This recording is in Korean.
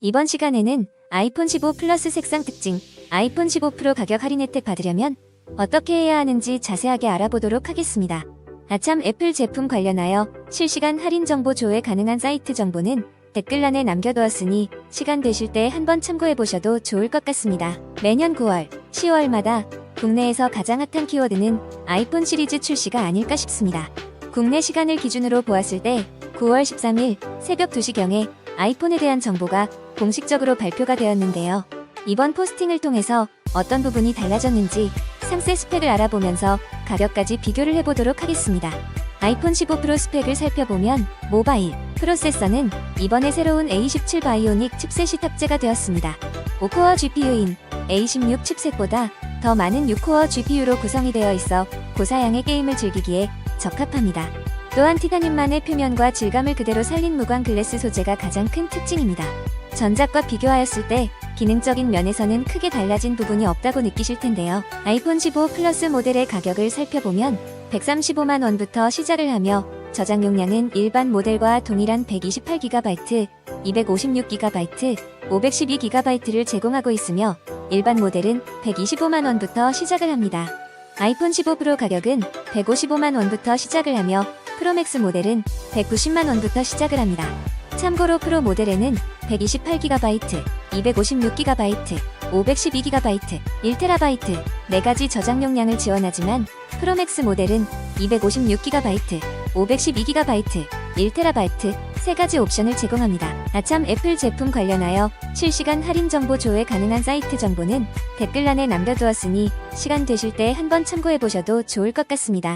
이번 시간에는 아이폰 15 플러스 색상 특징, 아이폰 15 프로 가격 할인 혜택 받으려면 어떻게 해야 하는지 자세하게 알아보도록 하겠습니다. 아참 애플 제품 관련하여 실시간 할인 정보 조회 가능한 사이트 정보는 댓글란에 남겨두었으니 시간 되실 때 한번 참고해 보셔도 좋을 것 같습니다. 매년 9월, 10월마다 국내에서 가장 핫한 키워드는 아이폰 시리즈 출시가 아닐까 싶습니다. 국내 시간을 기준으로 보았을 때 9월 13일 새벽 2시경에 아이폰에 대한 정보가 공식적으로 발표가 되었는데요. 이번 포스팅을 통해서 어떤 부분이 달라졌는지 상세 스펙을 알아보면서 가격까지 비교를 해보도록 하겠습니다. 아이폰 15 프로 스펙을 살펴보면 모바일, 프로세서는 이번에 새로운 A17 바이오닉 칩셋이 탑재가 되었습니다. 5코어 GPU인 A16 칩셋보다 더 많은 6코어 GPU로 구성이 되어 있어 고사양의 게임을 즐기기에 적합합니다. 또한 티타늄만의 표면과 질감을 그대로 살린 무광 글래스 소재가 가장 큰 특징입니다. 전작과 비교하였을 때 기능적인 면에서는 크게 달라진 부분이 없다고 느끼실 텐데요. 아이폰 15 플러스 모델의 가격을 살펴보면 135만 원부터 시작을 하며 저장 용량은 일반 모델과 동일한 128GB, 256GB, 512GB를 제공하고 있으며 일반 모델은 125만 원부터 시작을 합니다. 아이폰 15 프로 가격은 155만 원부터 시작을 하며 프로맥스 모델은 190만 원부터 시작을 합니다. 참고로 프로 모델에는 128GB, 256GB, 512GB, 1TB, 4가지 저장 용량을 지원하지만 프로맥스 모델은 256GB, 512GB, 1TB, 3가지 옵션을 제공합니다. 아참 애플 제품 관련하여 실시간 할인 정보 조회 가능한 사이트 정보는 댓글란에 남겨두었으니 시간 되실 때 한번 참고해 보셔도 좋을 것 같습니다.